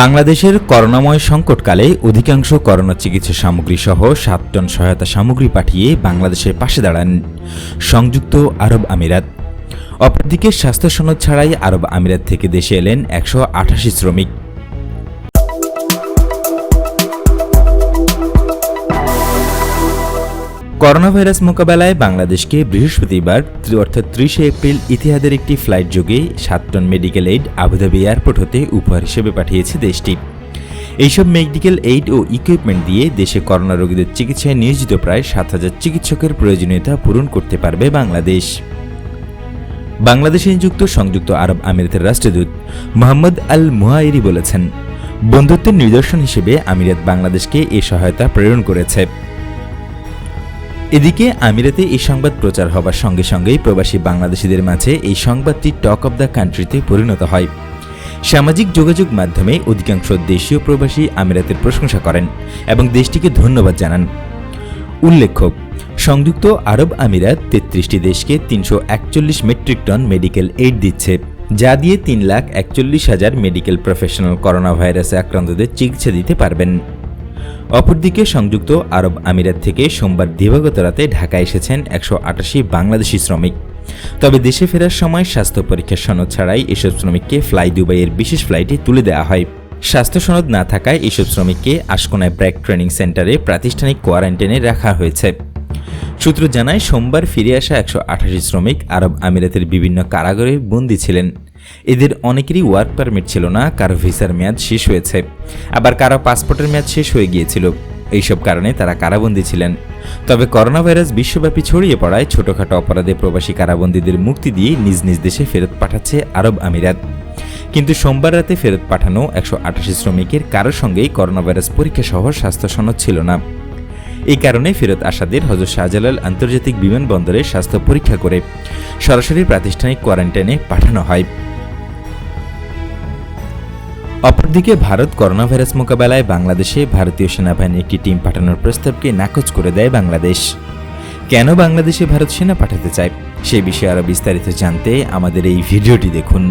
বাংলাদেশের করোনাময় সংকটকালে অধিকাংশ করোনা চিকিৎসা সামগ্রী সহ সাত টন সহায়তা সামগ্রী পাঠিয়ে বাংলাদেশের পাশে দাঁড়ান সংযুক্ত আরব আমিরাত। অপরদিকে স্বাস্থ্য সনদ ছাড়াই আরব আমিরাত থেকে দেশে এলেন একশো আঠাশি শ্রমিক। করোনা ভাইরাস মোকাবেলায় বাংলাদেশকে বৃহস্পতিবার অর্থাৎ ত্রিশে এপ্রিল, ইতিহাদের একটি ফ্লাইট যোগে সাত tonne medical aid Abu Dhabi airport হতে উপহার হিসেবে পাঠিয়েছে দেশটি। এইসব মেডিকেল এইড ও ইকুইপমেন্ট দিয়ে দেশে করোনা রোগীদের চিকিৎসায় নিয়োজিত প্রায় সাত হাজার চিকিৎসকের প্রয়োজনীয়তা পূরণ করতে পারবে বাংলাদেশ। বাংলাদেশে নিযুক্ত সংযুক্ত আরব আমিরাতের রাষ্ট্রদূত মোহাম্মদ আল মুহাইরি বলেছেন, বন্ধুত্বের নিদর্শন হিসেবে আমিরাত বাংলাদেশকে এ সহায়তা প্রেরণ করেছে। এদিকে আমিরাতে এই সংবাদ প্রচার হবার সঙ্গে সঙ্গেই প্রবাসী বাংলাদেশিদের মাঝে এই সংবাদটি টক অব দ্য কান্ট্রিতে পরিণত হয়। সামাজিক যোগাযোগ মাধ্যমে অধিকাংশ দেশীয় প্রবাসী আমিরাতের প্রশংসা করেন এবং দেশটিকে ধন্যবাদ জানান। উল্লেখ্য, সংযুক্ত আরব আমিরাত তেত্রিশটি দেশকে তিনশো একচল্লিশ মেট্রিক টন মেডিকেল এইড দিচ্ছে, যা দিয়ে তিন লাখ একচল্লিশ হাজার মেডিকেল প্রফেশনাল করোনা ভাইরাসে আক্রান্তদের চিকিৎসা দিতে পারবেন। অপরদিকে সংযুক্ত আরব আমিরাত থেকে সোমবার দিবাগত রাতে ঢাকা এসেছেন একশো আটাশি বাংলাদেশি শ্রমিক। তবে দেশে ফেরার সময় স্বাস্থ্য পরীক্ষার সনদ ছাড়াই এসব শ্রমিককে ফ্লাই দুবাইয়ের বিশেষ ফ্লাইটে তুলে দেওয়া হয়। স্বাস্থ্য সনদ না থাকায় এসব শ্রমিককে আশকোনায় ব্র্যাক ট্রেনিং সেন্টারে প্রাতিষ্ঠানিক কোয়ারেন্টাইনে রাখা হয়েছে। সূত্র জানায়, সোমবার ফিরে আসা একশো আঠাশি শ্রমিক আরব আমিরাতের বিভিন্ন কারাগারে বন্দী ছিলেন। এদের অনেকেরই ওয়ার্ক পারমিট ছিল না, কারও ভিসার মেয়াদ শেষ হয়েছে। আবার কারও পাসপোর্টের মেয়াদ শেষ হয়ে গিয়েছিল। এইসব কারণে তারা কারাবন্দী ছিলেন। তবে করোনা ভাইরাস বিশ্বব্যাপী ছড়িয়ে পড়ায় ছোটখাটো অপরাধে প্রবাসী কারাবন্দীদের মুক্তি দিয়ে নিজ নিজ দেশে ফেরত পাঠাচ্ছে আরব আমিরাত। কিন্তু সোমবার রাতে ফেরত পাঠানো একশো আটাশি শ্রমিকের কারোর সঙ্গেই করোনা ভাইরাস পরীক্ষা সহ স্বাস্থ্য সনদ ছিল না। এই কারণে ফেরত আসাদের হজরত শাহজালাল আন্তর্জাতিক বিমানবন্দরে স্বাস্থ্য পরীক্ষা করে সরাসরি প্রাতিষ্ঠানিক কোয়ারেন্টাইনে পাঠানো হয়। অপরদিকে ভারত করোনা ভাইরাস মোকাবেলায় বাংলাদেশে ভারতীয় সেনাবাহিনীর একটি টিম পাঠানোর প্রস্তাবকে নাকচ করে দেয় বাংলাদেশ। কেন বাংলাদেশে ভারত সেনা পাঠাতে চায়, সে বিষয়ে আরও বিস্তারিত জানতে আমাদের এই ভিডিওটি দেখুন।